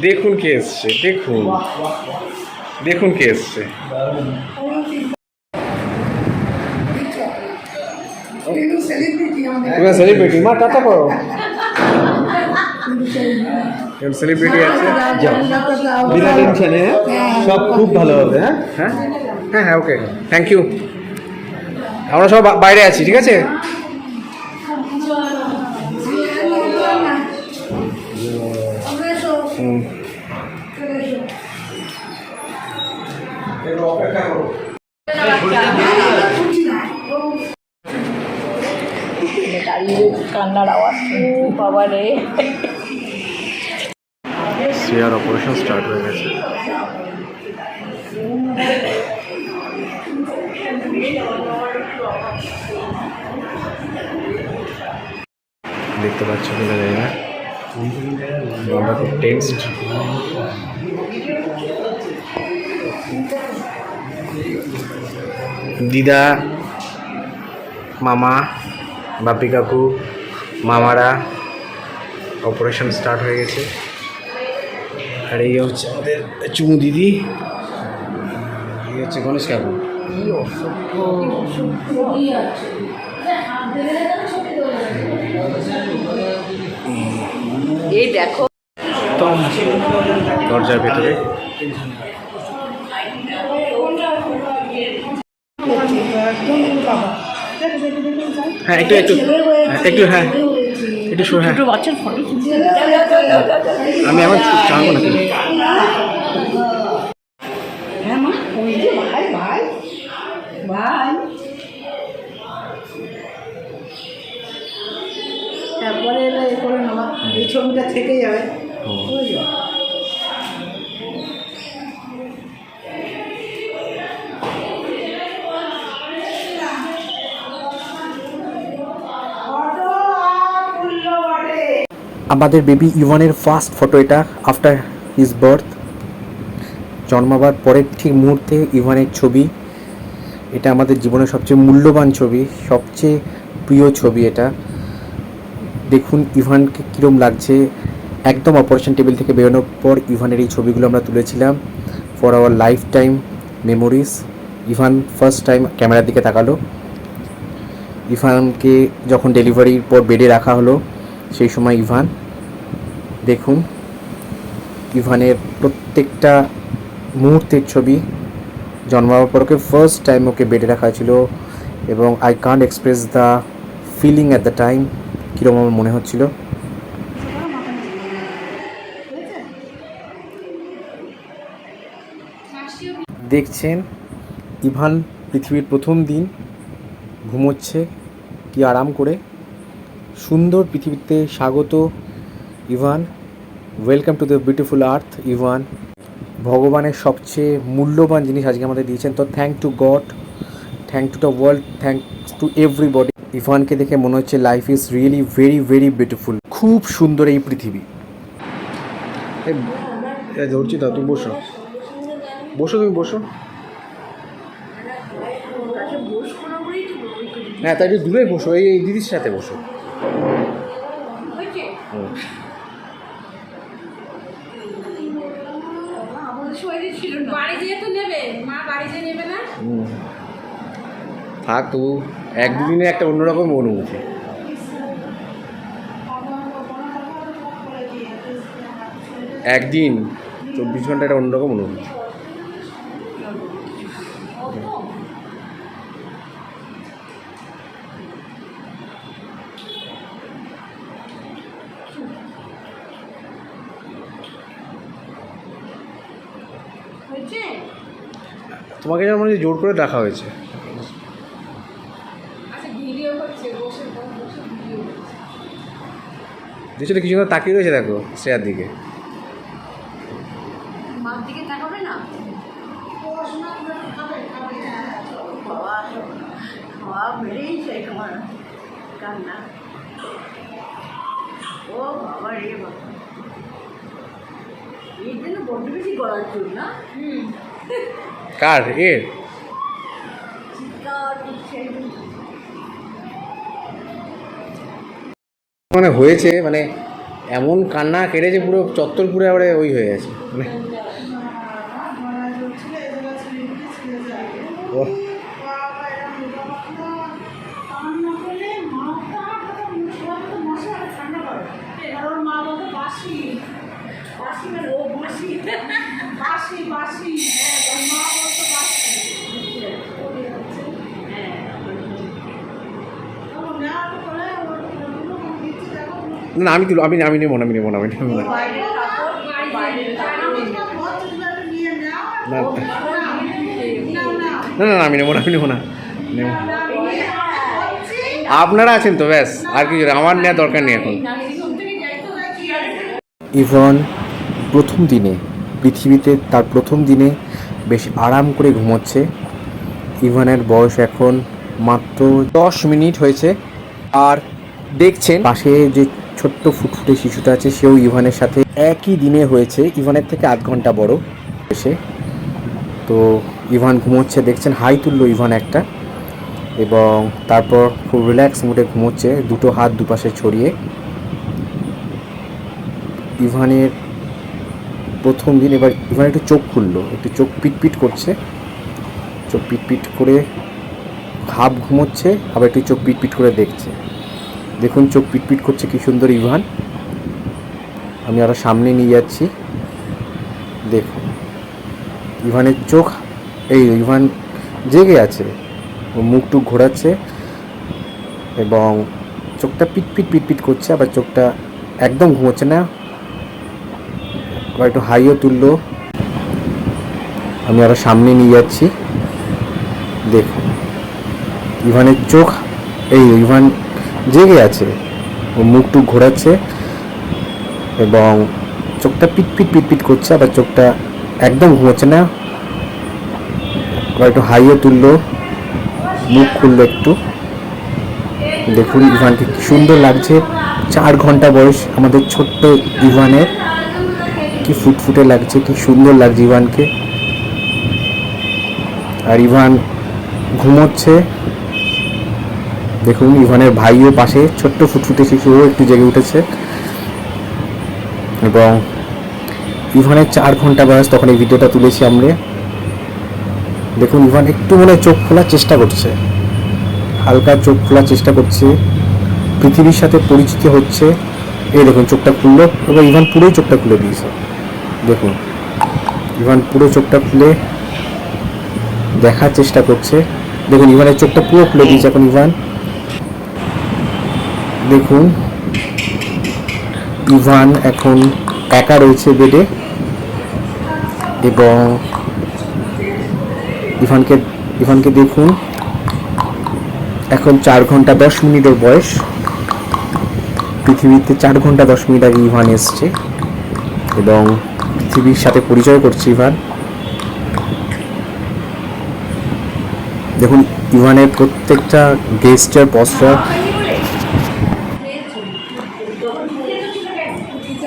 দেখুন কে এসছে দেখুন। দেখুন কে এসছে। সেলিব্রিটি মা টাটা করো। সেলিব্রিটি আছে। যাও। বিনা টেনশনে সব খুব ভালো হবে হ্যাঁ? হ্যাঁ? হ্যাঁ হ্যাঁ ওকে থ্যাংক ইউ আমরা সব বাইরে আছি ঠিক আছে? কান্নার আওয়াজ বাবা রে সিয়ার অপারেশন স্টার্ট হয়ে গেছে। দেখতে পাচ্ছ কিনা জানি না। আমরা খুব টেন্সড। দিদা মামা বাপি কাকু মামারা অপারেশন স্টার্ট হয়ে গেছে। আর এই হচ্ছে আমাদের চুমু দিদি। এই হচ্ছে গণেশ কাকু। এই দেখো। দরজার ভেতরে। হ্যাঁ একটু একটু হ্যাঁ, একটু হ্যাঁ একটু শো হ্যাঁ। আমি আমার চাঁদবো নাকি হ্যাঁ মা ওই যে ভাই ভাই ভাই। তারপরে এলো এ করে নেওয়া এই ছবিটা থেকে যাবে। বুঝলো? আমাদের বেবি ইভানের ফার্স্ট ফটো এটা আফটার হিজ বার্থ জন্মাবার পরের ঠিক মুহূর্তে ইভানের ছবি। এটা আমাদের জীবনের সবচেয়ে মূল্যবান ছবি, সবচেয়ে প্রিয় ছবি এটা। দেখুন ইভানকে কীরম লাগছে। একদম অপারেশন টেবিল থেকে বেরোনোর পর ইভানের এই ছবিগুলো আমরা তুলেছিলাম for our life time memories Ivan first time ক্যামেরার দিকে তাকালো। ইভানকে যখন ডেলিভারির পর বেডে রাখা হলো সেই সময় ইভান, দেখুন, ইভানের প্রত্যেকটা মুহূর্তের ছবি জন্মাবার পর ওকে ফার্স্ট টাইম ওকে বেডে রাখা ছিল এবং I can't express the feeling at the time কীরকম আমার মনে হচ্ছিল। দেখছেন, ইভান পৃথিবীর প্রথম দিন ঘুমোচ্ছে, কি আরাম করে। সুন্দর পৃথিবীতে স্বাগত, Ivan. Welcome to the beautiful earth Ivan. ভগবানের সবচেয়ে মূল্যবান জিনিস আজকে আমাদের দিয়েছেন, তো thank to God thank to the world thanks to everybody ইভানকে দেখে মনে হচ্ছে life is really very very beautiful খুব সুন্দর এই পৃথিবী। ধরছি তা, তুমি বসো। বসো, তুমি বসো। হ্যাঁ তাই দূরে বসো এই দিদির সাথে বসো। হুম। বাড়ি যেয়ে তো নেবে মা বাড়ি যেয়ে নেবে না হুম। থাক তবু এক দুদিনে একটা অন্যরকম অনুভূতি একদিন চব্বিশ ঘণ্টা একটা অন্যরকম অনুভূতি হয়েছে তোমাকে যেন মনে হয় জোর করে রাখা হয়েছে। আচ্ছা ভিডিও হচ্ছে বসে বসে ভিডিও হচ্ছে। দেশটা কিছু তাকিয়ে রয়েছে দেখো শ্রেয়ার দিকে। বাবা ও বাবা রে বাবা। এই জন্য বড্ড বেশি গলার চুল না? হুম। কার এর মানে হয়েছে মানে এমন কান্না কেটেছে পুরো চত্বর পুরো এবারে ওই হয়ে গেছে মানে ও না, আমি তুলো আমি আমি নেব না, আমি নেব না, আমি নেব না। না না। আমি নেব না, আমি নেব না। নেব। আপনারা আছেন তো, ব্যাস, আর কিছু আমার নেওয়ার দরকার নেই এখন। ইভন, প্রথম দিনে, পৃথিবীতে তার প্রথম দিনে বেশ আরাম করে ঘুমোচ্ছে। ইভানের বয়স এখন মাত্র দশ মিনিট হয়েছে। আর দেখছেন, পাশে যে ছোট্ট ফুটফুটে শিশুটা আছে, সেও ইভানের সাথে একই দিনে হয়েছে, ইভানের থেকে আধ ঘণ্টা বড় এসে। তো ইভান ঘুমোচ্ছে, দেখছেন হাই তুললো ইভান একটা, এবং তারপর খুব রিল্যাক্স মুডে ঘুমোচ্ছে, দুটো হাত দুপাশে ছড়িয়ে। ইভানের প্রথম দিন এবার, ইভান একটু চোখ খুললো, একটু চোখ পিটপিট করছে, চোখ পিটপিট করে হাফ ঘুমোচ্ছে, আবার একটু চোখ পিটপিট করে দেখছে। দেখুন, চোখ পিটপিট করছে কি সুন্দর ইভান। আমি আরও সামনে নিয়ে যাচ্ছি। দেখুন, ইভানের চোখ, এই ইভান জেগে আছে। ও মুখ টুক ঘোরাচ্ছে এবং চোখটা পিটপিট পিটপিট করছে, আবার চোখটা একদম ঘুমোচ্ছে না। একটু হাইও তুললো। আমি আরও সামনে নিয়ে যাচ্ছি। দেখুন, ইভানের চোখ, এই ইভান জেগে আছে। ও মুখ টুক ঘোরাচ্ছে এবং চোখটা পিটপিট পিটপিট করছে, আবার চোখটা একদম ঘুমোচ্ছে না। একটু হাইয়ে তুললো, মুখ খুললো একটু। দেখুন ইভানকে কি সুন্দর লাগছে। চার ঘণ্টা বয়স আমাদের ছোট্ট ইভানের। কি ফুটফুটে লাগছে, কি সুন্দর লাগছে ইভানকে। আর ইভান ঘুমোচ্ছে। দেখুন, ইভানের ভাইও পাশে, ছোট্ট ফুটফুটে শিশুও একটু জেগে উঠেছে। এবং ইভানের চার ঘণ্টা বয়স, তখন এই ভিডিওটা তুলেছি আমরা। দেখুন, ইভান একটু মনে চোখ খোলার চেষ্টা করছে। হালকা চোখ খোলার চেষ্টা করছে। পৃথিবীর সাথে পরিচিত হচ্ছে। এই দেখুন, চোখটা খুললো এবার ইভান পুরোই চোখটা খুলে দিয়েছে। দেখুন, ইভান পুরো চোখটা খুলে দেখার চেষ্টা করছে। দেখুন, ইভানের চোখটা পুরো খুলে দিয়েছে এখন ইভান। দেখুন, ইভান এখন একা রয়েছে বেডে এবং ইভানকে ইভানকে দেখুন, এখন চার ঘণ্টা দশ মিনিটের বয়স। পৃথিবীতে চার ঘণ্টা দশ মিনিট আগে ইভান এসছে এবং পৃথিবীর সাথে পরিচয় করছে ইভান। দেখুন, ইভানের প্রত্যেকটা গেস্টার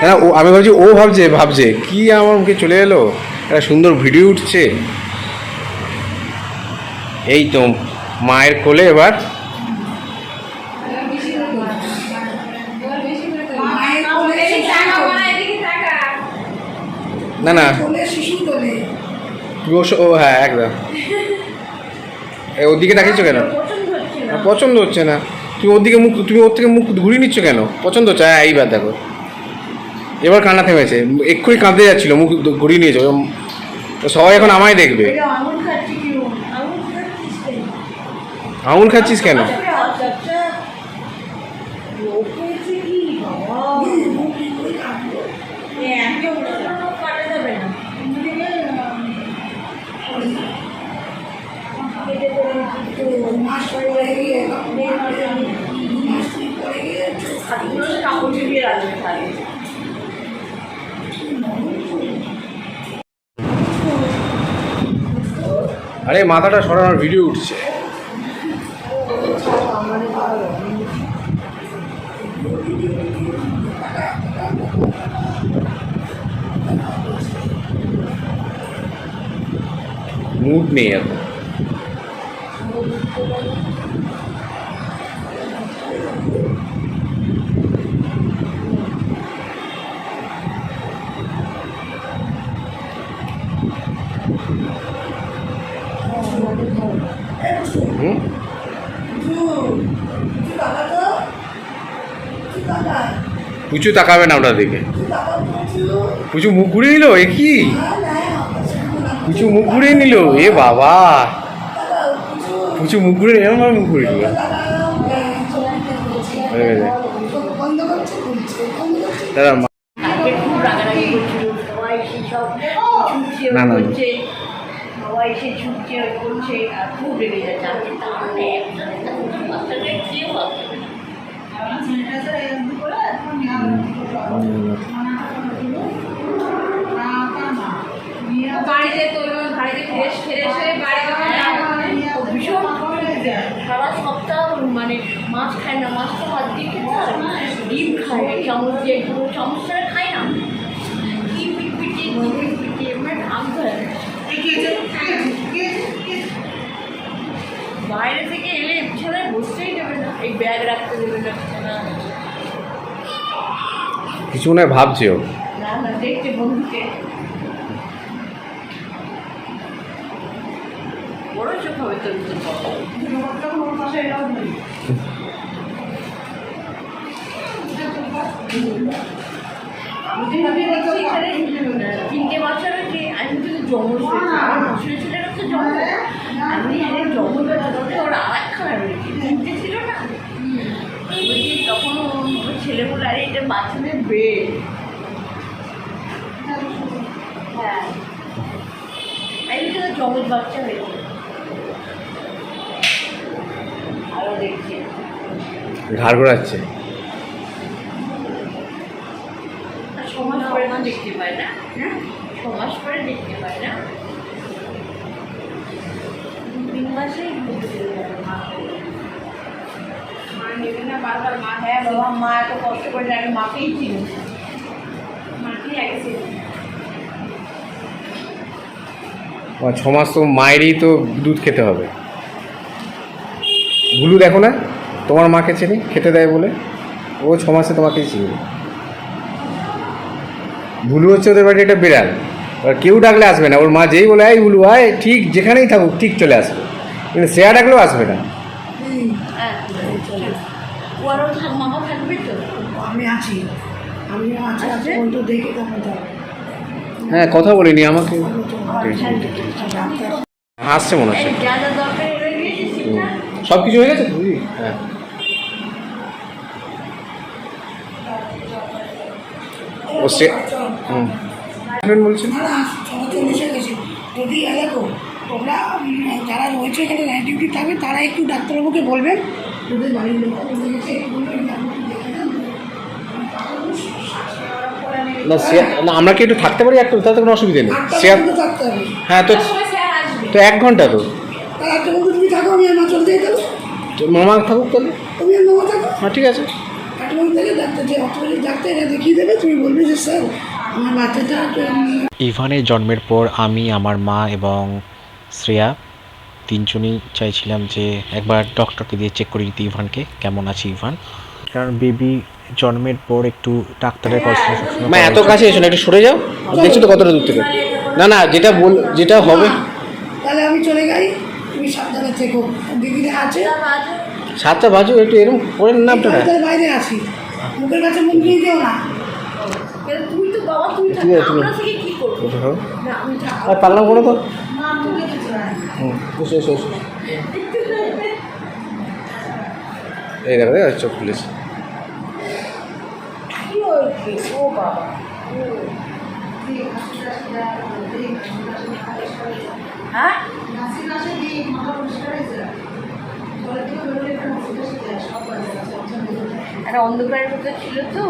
হ্যাঁ ও আমি ভাবছি ও ভাবছে ভাবছে কি আমার মুখে চলে এলো? একটা সুন্দর ভিডিও উঠছে। এই তো মায়ের কোলে এবার। না না। ও হ্যাঁ একদম। ওদিকে তাকিয়েছো কেন? পছন্দ হচ্ছে না। তুমি ওর দিকে মুখ তুমি ওর থেকে মুখ ঘুরিয়ে নিচ্ছ কেন? পছন্দ হচ্ছে? হ্যাঁ এইবার দেখো। এবার কান্না থেমেছে। এক্ষুনি কাঁদতে যাচ্ছিল মুখ ঘুরিয়ে নিয়েছে। সবাই এখন আমায় দেখবে। আঙুল খাচ্ছিস কেন? আঙুল আরে মাথাটা সরানোর ভিডিও উঠছে। মুড নেই এখন। হুম। পুচু তাকাবে না ওটার দিকে। পুচু মুখ ঘুরে নিল এ কি? পুচু মুখ ঘুরিয়ে নিল এ বাবা। পুচু মুখ ঘুরে এরকমভাবে মুখ ঘুরে নিল দাদা না, না, সবাই এসে ছুটছে ওই করছে আর খুব রেগে যাচ্ছে আমি তাহলে বাচ্চাদের কেউ বাড়িতে তো বাড়িতে ফ্রেশ ফ্রেশ হয়ে বাড়ি ভীষণ সারা সপ্তাহ মানে মাছ খায় না মাছ তো হাত দিয়ে খেতে হয় ডিম খায় চামচ দিয়ে পুরো চামচ ছাড়া খায় না কি পিটপিটি কি পিটপিটি এমনি ঘাম ধরে বাইরে থেকে এলে বিছানায় বসতেই দেবে না এই ব্যাগ রাখতে দেবে না বিছানা। কিছু মনে হয় ভাবছে ও না না দেখতে বন্ধুকে। বড় চোখ হবে তোর আমি দেখছি এখানে তিনটে বছর তো জমজ হয়েছে আমার বছরের ছেলেরা তো জমজ আমি এখানে জমজ হয়েছে ওর আর একখানা রয়েছে তিনটে ছিল না? বলছি তখন ওর ছেলে বলে আরে এটা বাচ্চাদের বেড হ্যাঁ এই তো জমজ বাচ্চা হয়েছে। আরও দেখছি। ঘাড় ঘোরাচ্ছে আর সমাজ পরে না দেখতে পায় না হ্যাঁ সমাজ পরে দেখতে পায় না দু তিন মাসেই ঘুরতে চলে যাবে মা মা নেবে না বারবার মা হ্যাঁ বাবা, মা এত কষ্ট করে আগে মাকেই চিনি। মাকেই আগে আমার ছ মাস তো মায়েরই তো দুধ খেতে হবে। ভুলু দেখো না, তোমার মাকে চেনে, খেতে দেয় বলে। ও ছ মাসে তোমাকেই চিনবে ভুলু হচ্ছে ওদের বাড়ির একটা বিড়াল। এবার কেউ ডাকলে আসবে না। ওর মা যেই বলে, এই ভুলু আয়, ঠিক যেখানেই থাকুক, ঠিক চলে আসবে। কিন্তু শ্রেয়া ডাকলেও আসবে না। ও আরও থাকবে তো? আমি আছি। আমি আছি আছি পর্যন্ত দেখে তখন হ্যাঁ কথা বলিনি আমাকে আসছে মনে হচ্ছে। সব কিছু হয়ে গেছে হ্যাঁ। ও সে হুম। বলছেন যদি এ দেখো তোমরা যারা রয়েছে এখানে নাইট ডিউটি থাকবে তারা একটু ডাক্তারবাবুকে বলবেন ওদের বাড়ির বলে গেছে না সে না আমরা কি একটু থাকতে পারি? একটু তাতে কোনো অসুবিধা নেই। হবে। হ্যাঁ তো তো এক ঘণ্টা তো। তার একটা বন্ধু তুমি থাকো আমি আমার চলতে তো মামা থাকুক তাহলে। তুমি মামা থাকো। হ্যাঁ ঠিক আছে। একটা বন্ধু থেকে ডাক্তার যে অটোমেটিক ডাক্তার এটা দেখিয়ে দেবে তুমি বলবে যে স্যার আমার ইভানের জন্মের পর আমি আমার মা এবং শ্রেয়া তিনজনই চাইছিলাম যে একবার ডক্টরকে দিয়ে চেক করে দিতে ইভানকে। কেমন আছে ইভান? কারণ বেবি জন্মের পর একটু ডাক্তারের মা এত কাছে এসো না একটু সরে যাও। দেখছ তো কতটা দূর থেকে? না না যেটা বল যেটা হবে। তাহলে আমি চলে যাই। তুমি সাবধানে থেকো। দিদিরা আছে সাতটা বাজু একটু এরকম করে না আপনারা বাইরে আছি। মুখের কাছে মুখ দিয়ে দিও না। কিন্তু তুই তো বাবা কি করব? হুম এসো এসো এসো এই দেখো ও বাবা হ্যাঁ একটা অন্ধকারের মধ্যে ছিল তো